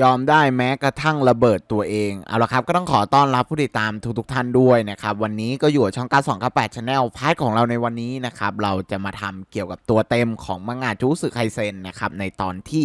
ยอมได้แม้กระทั่งระเบิดตัวเอง เอาละครับ ก็ต้องขอต้อนรับผู้ติดตามทุกๆท่านด้วยนะครับ วันนี้ก็อยู่ช่องการสองกับแปดชาแนลพาร์ทของเราในวันนี้นะครับ เราจะมาทำเกี่ยวกับตัวเต็มของมังงะจูสึไคเซนนะครับ ในตอนที่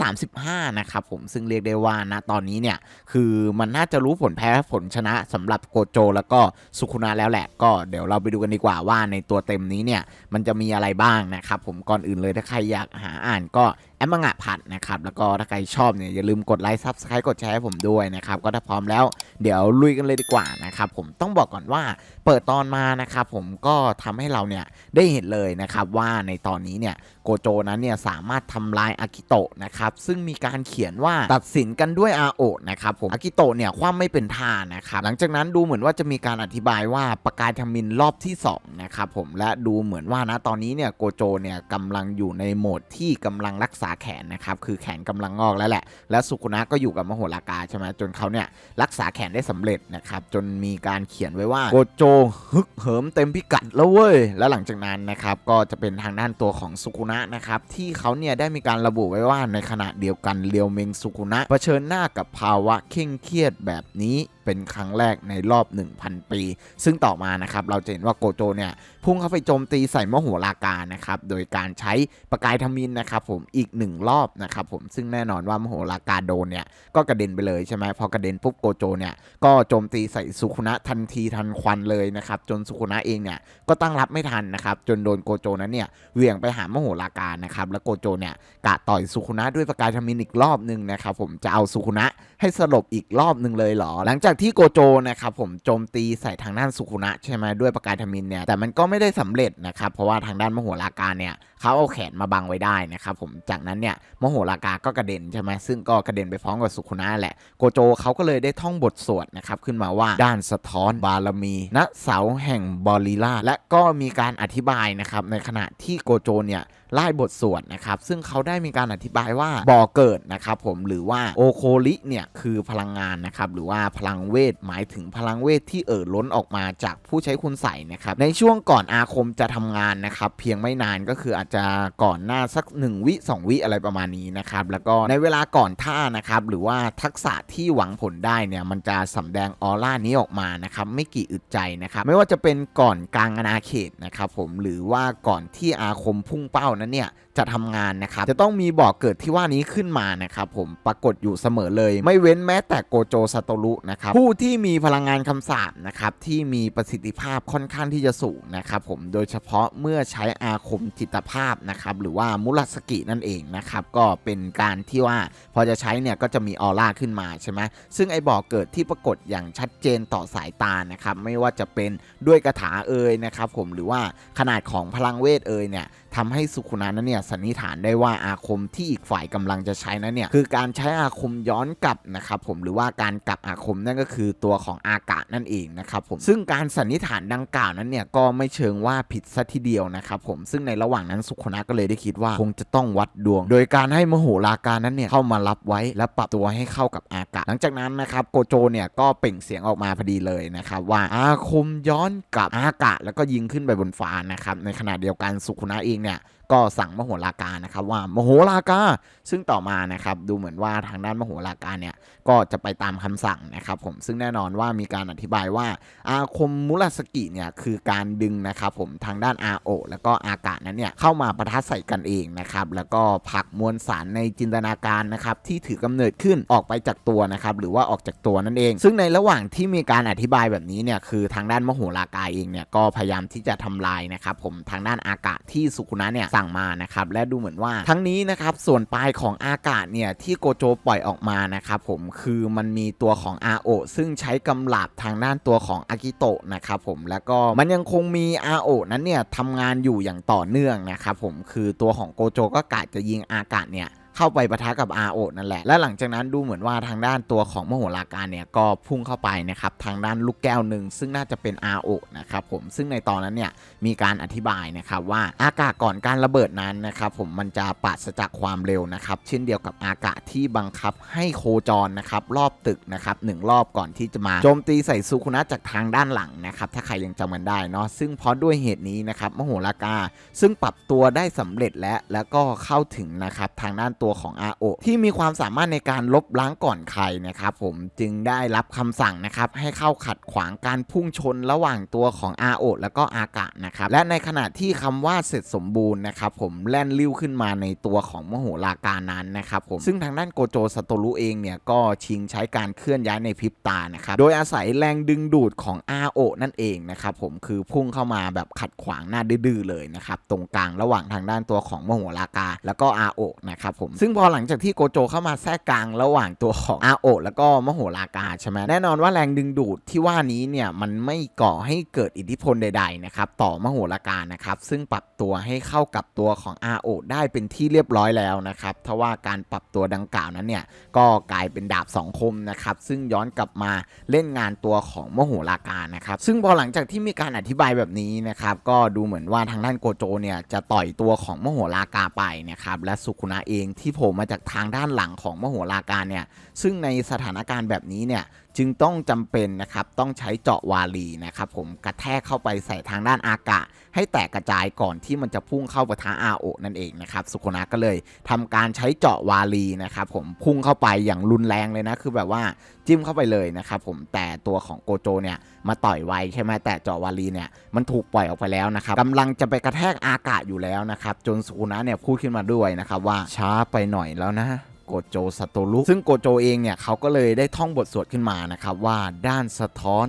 235 นะครับผมซึ่งเรียกได้ว่าณตอนนี้เนี่ย คือมันน่าจะรู้ผลแพ้ผลชนะสำหรับโกโจ แล้วก็สุคุนะแล้วแหละ ก็เดี๋ยวเราไปดูกันดีกว่าว่าในตัวเต็มนี้เนี่ยมันจะมีอะไรบ้างนะครับผมก่อนอื่นเลยถ้าใครอยากหาอ่านก็ แอปมังะผัดนะครับ แล้วก็ถ้าใครชอบเนี่ยอย่าลืมกดไลค์ซับสไครต์กดแชร์ให้ผมด้วยนะครับ ก็ถ้าพร้อมแล้วเดี๋ยวลุยกันเลยดีกว่านะครับผมต้องบอกก่อนว่าเปิดตอนมานะครับผมก็ทำให้เราเนี่ยได้เห็นเลยนะครับว่าในตอนนี้เนี่ยโกโจนั้นเนี่ยสามารถทำลายอากิโตะนะครับซึ่งมีการเขียนว่าตัดสินกันด้วยอาโอะนะครับผมอากิโตะเนี่ยคว่ำไม่เป็นท่านะครับหลังจากนั้นดูเหมือนว่าจะมีการอธิบายว่าประกายทมินรอบที่สองนะครับผมและดูเหมือนว่านะตอนนี้เนี่ยโกโจเนี่ยกำลังอยู่ในโหมดที่กำลังรักษาแขนนะครับคือแขนกำลังงอกแล้วแหละ และสุคุนะก็อยู่กับมโหรากาใช่ไหมจนเขาเนี่ยรักษาแขนได้สำเร็จนะครับจนมีการเขียนไว้ว่าโกโจฮึกเหิมเต็มพิกัดแล้วเว้ยแล้วหลังจากนั้นนะครับก็จะเป็นทางด้านตัวของสุคุนะนะครับที่เขาเนี่ยได้มีการระบุไว้ว่าในขณะเดียวกันเรียวเมงสุคุนะเผชิญหน้ากับภาวะเคร่งเครียดแบบนี้ เป็นครั้งแรกในรอบ 1,000 ปี ซึ่งต่อมานะครับเราจะเห็นว่าโกโจเนี่ยพุ่งเข้าไปโจมตีใส่มโหรากานะครับโดยการใช้ประกายทมินนะครับผมอีกหนึ่งรอบนะครับผมซึ่งแน่นอนว่ามโหรากาโดนเนี่ยก็กระเด็นไปเลยใช่ไหมพอกระเด็นปุ๊บโกโจเนี่ยก็โจมตีใส่สุคุนะทันทีทันควันเลยนะครับจนสุคุนะเองเนี่ยก็ตั้งรับไม่ทันนะครับจนโดนโกโจนั้นเนี่ยเหวี่ยงไปหามโหรากานะครับแล้วโกโจเนี่ยกะต่อยสุคุนะด้วยประกายทมินอีกรอบหนึ่งนะครับผมจะเอาสุคุนะให้สลบอีกรอบหนึ่งเลยเหรอ หลังจากที่โกโจนะครับผมโจมตีใส่ทางด้านสุคุนะใช่ไหมด้วยประกายทมินเนี่ยแต่มันก็ไม่ได้สำเร็จนะครับเพราะว่าทางด้านมโหรากาเนี่ยเขาเอาแขนมาบังไว้ได้นะครับผมจากนั้นเนี่ยมโหรากาก็กระเด็นใช่ไหมซึ่งก็กระเด็นไปพร้อมกับสุคุนะแหละโกโจเขาก็เลยได้ท่องบทสวดนะครับขึ้นมาว่าด้านสะท้อนบารมีณเสาแห่งบอลิลาและก็มีการอธิบายนะครับในขณะที่โกโจเนี่ยไล่บทสวดนะครับซึ่งเขาได้มีการอธิบายว่าบ่อเกิดนะครับผมหรือว่าโอโคลิเนี่ยคือพลังงานนะครับหรือว่าพลังเวทหมายถึงพลังเวทที่เอ่อล้นออกมาจากผู้ใช้คุณใส่นะครับในช่วงก่อนอาคมจะทำงานนะครับเพียงไม่นานก็คืออาจจะก่อนหน้าสัก 1 วิ 2 วิอะไรประมาณนี้นะครับแล้วก็ในเวลาก่อนท่านะครับหรือว่าทักษะที่หวังผลได้เนี่ยมันจะสำแดงออร่านี้ออกมานะครับไม่กี่อึดใจนะครับไม่ว่าจะเป็นก่อนกลางอาณาเขตนะครับผมหรือว่าก่อนที่อาคมพุ่งเป้านั้นเนี่ยจะทำงานนะครับจะต้องมีบ่อเกิดที่ว่านี้ขึ้นมานะครับผมปรากฏอยู่เสมอเลย ไม่เว้นแม้แต่โกโจซาโตรุนะครับผู้ที่มีพลังงานคำสาปนะครับที่มีประสิทธิภาพค่อนข้างที่จะสูงนะครับผมโดยเฉพาะเมื่อใช้อาคมจิตภาพนะครับหรือว่ามุรสกินั่นเองนะครับก็เป็นการที่ว่าพอจะใช้เนี่ยก็จะมีออร่าขึ้นมาใช่ไหมซึ่งไอ้บ่อเกิดที่ปรากฏอย่างชัดเจนต่อสายตานะครับไม่ว่าจะเป็นด้วยกระถาเอ่ยนะครับผมหรือว่าขนาดของพลังเวทเอ่ยเนี่ยทำให้สุขุนานั้นเนี่ยสันนิษฐานได้ว่าอาคมที่อีกฝ่ายกำลังจะใช้นั้นเนี่ยคือการใช้อาคมย้อนกลับนะครับผมหรือว่าการกลับอาคมนั่นก็คือตัวของอากาศนั่นเองนะครับผมซึ่งการสันนิษฐานดังกล่าวนั้นเนี่ยก็ไม่เชิงว่าผิดซะทีเดียวนะครับผมซึ่งในระหว่างนั้นสุขนะก็เลยได้คิดว่าคงจะต้องวัดดวง โดยการให้มโหราการนั้นเนี่ยเข้ามารับไว้และปรับตัวให้เข้ากับอากาศ หลังจากนั้นนะครับโกโจเนี่ยก็เปล่งเสียงออกมาพอดีเลยนะครับว่าอาคมย้อนกลับอากาศแล้วก็ยิงขึ้นไปบนฟ้านะครับในขณะเดียวกันสุขุนะเองเนี่ย ก็สั่งมโหราการนะครับว่ามโหราการซึ่งต่อมานะครับดูเหมือนว่าทางด้านมโหราการเนี่ยก็จะไปตามคำสั่งนะครับผมซึ่งแน่นอนว่ามีการอธิบายว่าอาคมมุรสกิเนี่ยคือการดึงนะครับผมทางด้านอาโอแล้วก็อากาศนั้นเนี่ยเข้ามาประทัดใส่กันเองนะครับแล้วก็ผลักมวลสารในจินตนาการนะครับที่ถือกำเนิดขึ้นออกไปจากตัวนะครับหรือว่าออกจากตัวนั่นเอง ซึ่งในระหว่างที่มีการอธิบายแบบนี้เนี่ยคือทางด้านมโหรากาเองเนี่ยก็พยายามที่จะทำลายนะครับผมทางด้านอากาศที่สุคุนะเนี่ยสั่งมานะครับและดูเหมือนว่าทั้งนี้นะครับส่วนปลายของอากาศเนี่ยที่โกโจปล่อยออกมานะครับผมคือมันมีตัวของอาโอซึ่งใช้กำลับทางด้านตัวของอากิโตะนะครับผมแล้วก็มันยังคงมีอาโอนั้นเนี่ยทำงานอยู่อย่างต่อเนื่องนะครับผมคือตัวของโกโจก็กะจะยิงอากาศเนี่ย เข้าไปปะทะกับอาโอนั่นแหละ และหลังจากนั้นดูเหมือนว่าทางด้านตัวของมโหราการเนี่ยก็พุ่งเข้าไปนะครับทางด้านลูกแก้วหนึ่งซึ่งน่าจะเป็นอาโอนะครับผมซึ่งในตอนนั้นเนี่ยมีการอธิบายนะครับว่าอากาศก่อนการระเบิดนั้นนะครับผมมันจะปราศจากความเร็วนะครับเช่นเดียวกับอากาศที่บังคับให้โคจรนะครับรอบตึกนะครับหนึ่งรอบก่อนที่จะมาโจมตีใส่สุคุนะจากทางด้านหลังนะครับถ้าใครยังจำกันได้เนาะซึ่งเพราะด้วยเหตุนี้นะครับมโหรากาซึ่งปรับตัวได้สำเร็จและแล้วก็เข้าถึงนะครับทางด้านตัวตัวของอาโอที่มีความสามารถในการลบล้างก่อนใครนะครับผมจึงได้รับคำสั่งนะครับให้เข้าขัดขวางการพุ่งชนระหว่างตัวของอาโอแล้วก็อากะนะครับและในขณะที่คำว่าเสร็จสมบูรณ์นะครับผมแล่นลิ้วขึ้นมาในตัวของมโหราการนั้นนะครับผมซึ่งทางด้านโกโจสโตรุเองเนี่ยก็ชิงใช้การเคลื่อนย้ายในพริบตานะครับโดยอาศัยแรงดึงดูดของอาโอนั่นเองนะครับผมคือพุ่งเข้ามาแบบขัดขวางหน้าดื้อเลยนะครับตรงกลางระหว่างทางด้านตัวของมโหรากาแล้วก็อาโอนะครับผมซึ่งพอหลังจากที่โกโจเข้ามาแทรกกลางระหว่างตัวของอาโอแล้วก็มโหรากาใช่ไหมแน่นอนว่าแรงดึงดูดที่ว่านี้เนี่ยมันไม่ก่อให้เกิดอิทธิพลใดๆนะครับต่อมโหรากานะครับซึ่งปรับตัวให้เข้ากับตัวของอาโอได้เป็นที่เรียบร้อยแล้วนะครับทว่าการปรับตัวดังกล่าวนั้นเนี่ยก็กลายเป็นดาบสองคมนะครับซึ่งย้อนกลับมาเล่นงานตัวของมโหรากานะครับซึ่งพอหลังจากที่มีการอธิบายแบบนี้นะครับก็ดูเหมือนว่าทางด้านโกโจเนี่ยจะต่อยตัวของมโหรากาไปนะครับและสุคุนะเองที่โผล่มาจากทางด้านหลังของมโหรากาเนี่ย ซึ่งในสถานการณ์แบบนี้เนี่ยจึงต้องจำเป็นนะครับต้องใช้เจาะวาลีนะครับผมกระแทกเข้าไปใส่ทางด้านอากะให้แตกกระจายก่อนที่มันจะพุ่งเข้าปะทะอาโอนั่นเองนะครับสุโคนะก็เลยทำการใช้เจาะวาลีนะครับผมพุ่งเข้าไปอย่างรุนแรงเลยนะคือแบบว่าจิ้มเข้าไปเลยนะครับผมแต่ตัวของโกโจเนี่ยมาต่อยไวใช่ไหมแต่เจาะวาลีเนี่ยมันถูกปล่อยออกไปแล้วนะครับกำลังจะไปกระแทกอากาศอยู่แล้วนะครับจนสุโคนะเนี่ยพูดขึ้นมาด้วยนะครับว่าช้าไปหน่อยแล้วนะ โกโจสโตรุซึ่งโกโจเองเนี่ยเขาก็เลยได้ท่องบทสวดขึ้นมานะครับว่าด้านสะท้อน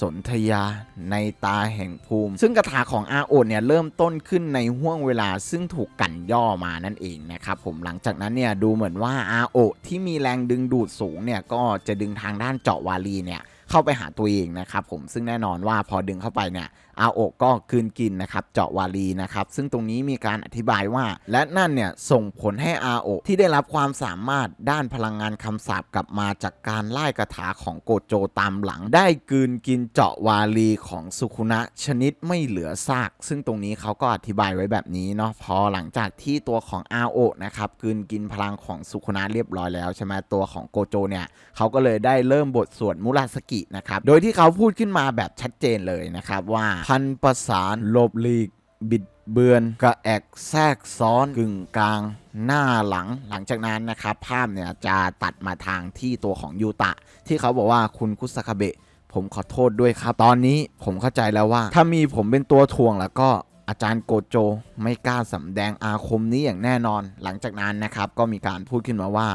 สนธยาในตาแห่งภูมิ ซึ่งคาถาของอาโอดเนี่ยเริ่มต้นขึ้นในห่วงเวลาซึ่งถูกกันย่อมานั่นเองนะครับผมหลังจากนั้นเนี่ยดูเหมือนว่าอาโอที่มีแรงดึงดูดสูงเนี่ยก็จะดึงทางด้านเจาะวาลีเนี่ย เข้าไปหาตัวเองนะครับผมซึ่งแน่นอนว่าพอดึงเข้าไปเนี่ยอาโอกก็คืนกินนะครับเจาะวาลีนะครับซึ่งตรงนี้มีการอธิบายว่า และนั่นเนี่ยส่งผลให้อาโอที่ได้รับความสามารถด้านพลังงานคำสาปกลับมาจากการไล่กระถาของโกโจตามหลัง ได้กืนกินเจาะวาลีของสุคุนะชนิดไม่เหลือซาก ซึ่งตรงนี้เขาก็อธิบายไว้แบบนี้เนาะพอหลังจากที่ตัวของอาโอนะครับกืนกินพลังของสุคุนะเรียบร้อยแล้วใช่ไหมตัวของโกโจเนี่ยเขาก็เลยได้เริ่มบทสวดมุราสกินะครับ โดยที่เขาพูดขึ้นมาแบบชัดเจนเลยนะครับว่าพันประสานลบลีกบิดเบือนกระแอกแทรกซ้อนกึ่งกลางหน้าหลังหลังจากนั้นนะครับ ภาพเนี่ยจะตัดมาทางที่ตัวของยูตะ ที่เขาบอกว่าคุณคุสคาเบะ ผมขอโทษด้วยครับ ตอนนี้ผมเข้าใจแล้วว่า ถ้ามีผมเป็นตัวทวงแล้วก็อาจารย์โกโจไม่กล้าสำแดงอาคมนี้อย่างแน่นอน หลังจากนั้นนะครับก็มีการพูดขึ้นมาว่า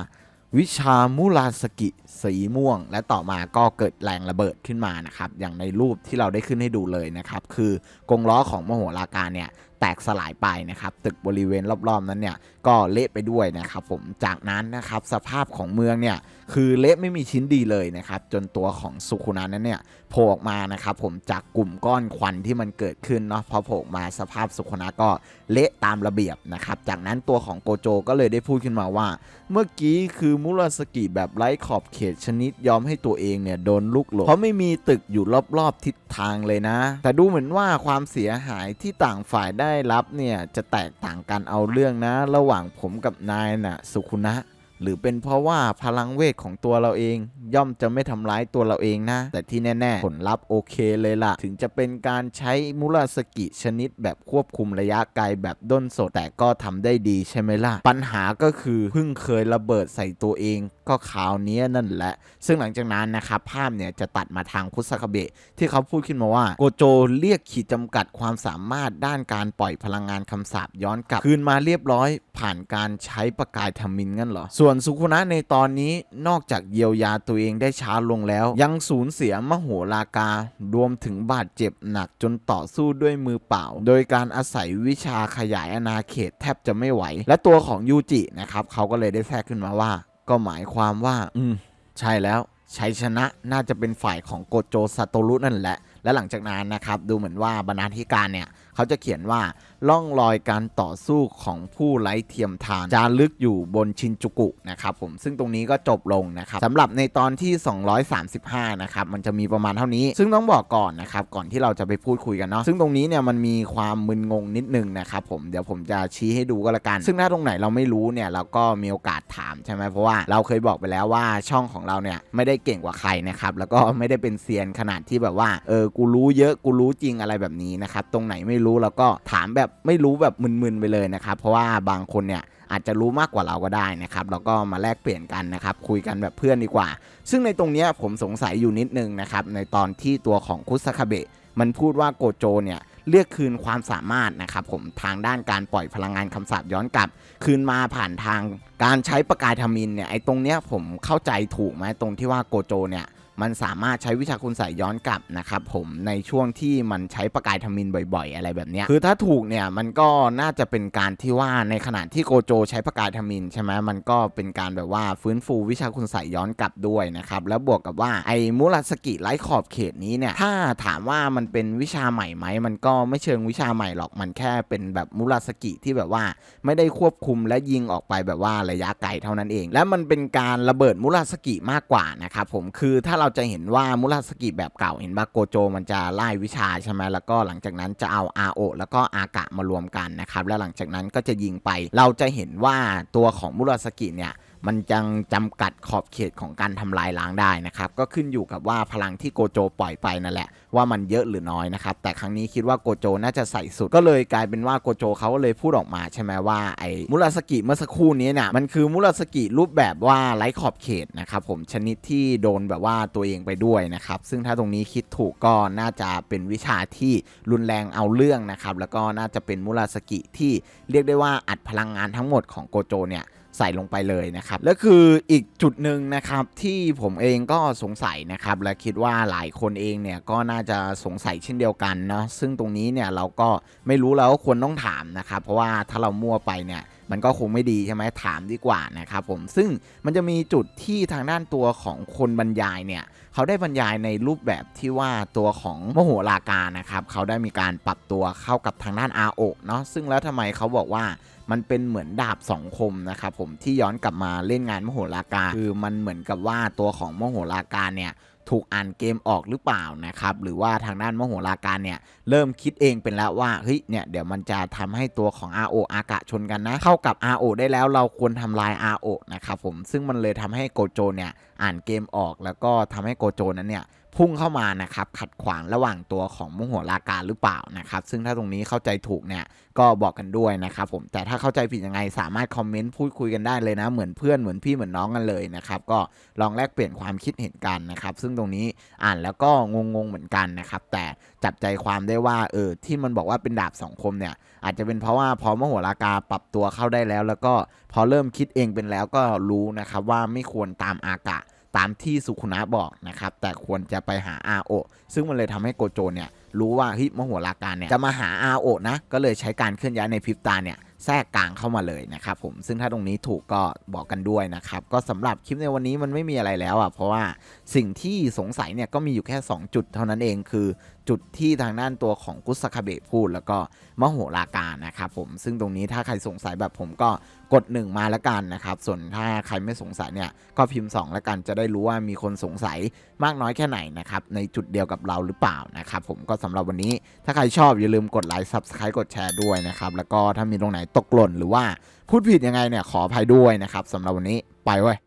วิชามูราสกิสีม่วง และต่อมาก็เกิดแรงระเบิดขึ้นมานะครับ อย่างในรูปที่เราได้ขึ้นให้ดูเลยนะครับ คือกงล้อของมโหราการเนี่ย แตกสลายไปนะครับตึกบริเวณรอบๆนั้นเนี่ยก็เละไปด้วยนะครับผมจากนั้นนะครับสภาพของเมืองเนี่ยคือเละไม่มีชิ้นดีเลยนะครับจนตัวของสุคุนานั้นเนี่ยโผล่ออกมานะครับผมจากกลุ่มก้อนควันที่มันเกิดขึ้นเนาะพอโผล่มาสภาพสุคุนาก็เละตามระเบียบนะครับจากนั้นตัวของโกโจก็เลยได้พูดขึ้นมาว่า เมื่อกี้คือมุราสกิแบบไร้ขอบเขตชนิดยอมให้ตัวเองเนี่ยโดนลูกหลงเพราะไม่มีตึกอยู่รอบๆทิศทางเลยนะ แต่ดูเหมือนว่าความเสียหายที่ต่างฝ่ายได้ได้รับเนี่ยจะแตกต่างกันเอาเรื่องนะ ระหว่างผมกับนายน่ะสุขุนะ หรือเป็นเพราะว่าพลังเวทของตัวเราเอง ย่อมจะไม่ทำร้ายตัวเราเองนะ แต่ที่แน่ๆ ผลลัพธ์โอเคเลยล่ะ ถึงจะเป็นการใช้มุราสกิชนิดแบบควบคุมระยะไกลแบบด้นสด แต่ก็ทำได้ดีใช่ไหมล่ะ ปัญหาก็คือเพิ่งเคยระเบิดใส่ตัวเอง ก็คราวนี้นั่นแหละ ซึ่งหลังจากนั้นนะครับภาพเนี่ยจะตัดมาทางคุสคาเบะที่เขาพูดขึ้นมาว่าโกโจเรียกขีดจำกัดความสามารถด้านการปล่อยพลังงานคำสาปย้อนกลับคืนมาเรียบร้อย ผ่านการใช้ประกายทมินงั้นเหรอส่วนสุคุนะในตอนนี้นอกจากเยียวยาตัวเองได้ช้าลงแล้ว ยังสูญเสียมโหราการรวมถึงบาดเจ็บหนักจนต่อสู้ด้วยมือเปล่า โดยการอาศัยวิชาขยายอาณาเขตแทบจะไม่ไหว และตัวของยูจินะครับเขาก็เลยได้แทรกขึ้นมาว่า ก็หมายความว่า อืม ใช่แล้ว ชัยชนะน่าจะเป็นฝ่ายของโกโจซาโตรุนั่นแหละ และหลังจากนั้นนะครับดูเหมือนว่าบรรณาธิการเนี่ยเขาจะเขียนว่าล่องรอยการต่อสู้ของผู้ไร้เทียมทานจารึกอยู่บนชินจูกุนะครับผมซึ่งตรงนี้ก็จบลงนะครับสำหรับในตอนที่ 235 นะครับมันจะมีประมาณเท่านี้ ซึ่งต้องบอกก่อนนะครับก่อนที่เราจะไปพูดคุยกันเนาะซึ่งตรงนี้เนี่ยมันมีความมึนงงนิดนึงนะครับผมเดี๋ยวผมจะชี้ให้ดูก็แล้วกัน ซึ่งถ้าตรงไหนเราไม่รู้เนี่ยเราก็มีโอกาสถามใช่ไหมเพราะว่าเราเคยบอกไปแล้วว่าช่องของเราเนี่ยไม่ได้เก่งกว่าใครนะครับแล้วก็ไม่ได้เป็นเซียนขนาดที่แบบว่าเออกูรู้เยอะกูรู้จริงอะไรแบบนี้นะครับตรงไหนไม่รู้เราก็ถามแบบไม่รู้แบบมึนๆไปเลยนะครับเพราะว่าบางคนเนี่ยอาจจะรู้มากกว่าเราก็ได้นะครับแล้วก็มาแลกเปลี่ยนกันนะครับคุยกันแบบเพื่อนดีกว่า ซึ่งในตรงเนี้ยผมสงสัยอยู่นิดนึงนะครับในตอนที่ตัวของคุสคาเบะมันพูดว่าโกโจเนี่ยเรียกคืนความสามารถนะครับผมทางด้านการปล่อยพลังงานคำสาปย้อนกลับ คืนมาผ่านทางการใช้ประกายทามินเนี่ยไอ้ตรงเนี้ยผมเข้าใจถูกไหมตรงที่ว่าโกโจเนี่ยมันสามารถใช้วิชาคุณใส่ย้อนกลับนะครับผมในช่วงที่มันใช้ประกายทมินบ่อยๆ อะไรแบบเนี้ยคือถ้าถูกเนี่ยมันก็น่าจะเป็นการที่ว่าในขณะที่โกโจใช้ประกายทมินใช่ไหมมันก็เป็นการแบบว่าฟื้นฟูวิชาคุณใส่ย้อนกลับด้วยนะครับแล้วบวกกับว่าไอ้มูราสกิไรขอบเขตนี้เนี่ยถ้าถามว่ามันเป็นวิชาใหม่ไหมมันก็ไม่เชิงวิชาใหม่หรอกมันแค่เป็นแบบมูราสกิที่แบบว่าไม่ได้ควบคุมและยิงออกไปแบบว่าระยะไกลเท่านั้นเอง และมันเป็นการระเบิดมุราสกิมากกว่านะครับผมคือถ้าเราจะเห็นว่ามุราสกิแบบเก่าเห็นบาโกโจมันจะไล่วิชาใช่ไหมแล้วก็หลังจากนั้นจะเอาอาโอแล้วก็อากะมารวมกันนะครับแล้วหลังจากนั้นก็จะยิงไป เราจะเห็นว่าตัวของมุราสกิเนี่ย มันยังจำกัดขอบเขตของการทำลายล้างได้นะครับ ก็ขึ้นอยู่กับว่าพลังที่โกโจปล่อยไปนั่นแหละ ว่ามันเยอะหรือน้อยนะครับ แต่ครั้งนี้คิดว่าโกโจน่าจะใส่สุด ก็เลยกลายเป็นว่าโกโจเขาก็เลยพูดออกมาใช่ไหมว่าไอ้มุราสกิเมื่อสักครู่นี้เนี่ยมันคือมุราสกิรูปแบบว่าไร้ขอบเขตนะครับผมชนิดที่โดนแบบว่าตัวเองไปด้วยนะครับซึ่งถ้าตรงนี้คิดถูกก็น่าจะเป็นวิชาที่รุนแรงเอาเรื่องนะครับแล้วก็น่าจะเป็นมุราสกิที่เรียกได้ว่าอัดพลังงานทั้งหมดของโกโจเนี่ย ใส่ลงไปเลยนะครับและคืออีกจุดหนึ่งนะครับที่ผมเองก็สงสัยนะครับและคิดว่าหลายคนเองเนี่ยก็น่าจะสงสัยเช่นเดียวกันเนาะซึ่งตรงนี้เนี่ยเราก็ไม่รู้แล้วควรต้องถามนะครับเพราะว่าถ้าเรามั่วไปเนี่ยมันก็คงไม่ดีใช่ไหมถามดีกว่านะครับผมซึ่งมันจะมีจุดที่ทางด้านตัวของคนบรรยายเนี่ยเขาได้บรรยายในรูปแบบที่ว่าตัวของมโหราการนะครับเขาได้มีการปรับตัวเข้ากับทางด้านอาโอเนาะซึ่งแล้วทำไมเขาบอกว่า มันเป็นเหมือนดาบสองคมนะครับผมที่ย้อนกลับมาเล่นงานมโหราการคือมันเหมือนกับว่าตัวของมโหราการเนี่ยถูกอ่านเกมออกหรือเปล่านะครับหรือว่าทางด้านมโหราการเนี่ยเริ่มคิดเองเป็นแล้วว่าเฮ้ยเนี่ยเดี๋ยวมันจะทำให้ตัวของ RO อากะชนกันนะเข้ากับ RO ได้แล้วเราควรทำลาย RO นะครับผมซึ่งมันเลยทำให้โกโจเนี่ยอ่านเกมออกแล้วก็ทำให้โกโจนั้นเนี่ย พุ่งเข้ามานะครับขัดขวางระหว่างตัวของมุโหราการหรือเปล่านะครับซึ่งถ้าตรงนี้เข้าใจถูกเนี่ยก็บอกกันด้วยนะครับผมแต่ถ้าเข้าใจผิดยังไงสามารถคอมเมนต์พูดคุยกันได้เลยนะเหมือนเพื่อนเหมือนพี่เหมือนน้องกันเลยนะครับก็ลองแลกเปลี่ยนความคิดเห็นกันนะครับซึ่งตรงนี้อ่านแล้วก็งงๆเหมือนกันนะครับแต่จับใจความได้ว่าเออที่มันบอกว่าเป็นดาบสองคมเนี่ยอาจจะเป็นเพราะว่าพอมโหรากาปรับตัวเข้าได้แล้ว แล้วก็พอเริ่มคิดเองเป็นแล้วก็รู้นะครับว่าไม่ควรตามอากะ ตามที่สุขุนะบอกนะครับ แต่ควรจะไปหาอาโอซึ่งมันเลยทำให้โกโจเนี่ยรู้ว่าเฮ้ยมโหราการเนี่ยจะมาหาอาโอนะ ก็เลยใช้การเคลื่อนย้ายในพริบตาเนี่ย แทรกกลางเข้ามาเลยนะครับผมซึ่งถ้าตรงนี้ถูกก็บอกกันด้วยนะครับก็สำหรับคลิปในวันนี้มันไม่มีอะไรแล้วอะเพราะว่าสิ่งที่สงสัยเนี่ยก็มีอยู่แค่ 2 จุดเท่านั้นเองคือจุดที่ทางด้านตัวของกุสคาเบะพูด แล้วก็มโหราการนะครับผมซึ่งตรงนี้ถ้าใครสงสัยแบบผมก็กด 1 มาล้วกันนะครับส่วนถ้าใครไม่สงสัยเนี่ยก็พิมพ์ 2ล้วกันจะได้รู้ว่ามีคนสงสัยมากน้อยแค่ไหนนะครับในจุดเดียวกับเราหรือเปล่านะครับผมก็สำหรับวันนี้ถ้าใครชอบอย่าลืมกดไลค์ Subscribe กดแชร์ด้วยนะครับแล้วก็ถ้ามีตรงไหนตกหล่นหรือว่าพูดผิดยังไงเนี่ยขออภัยด้วยนะครับสำหรับวันนี้ไปเว้ย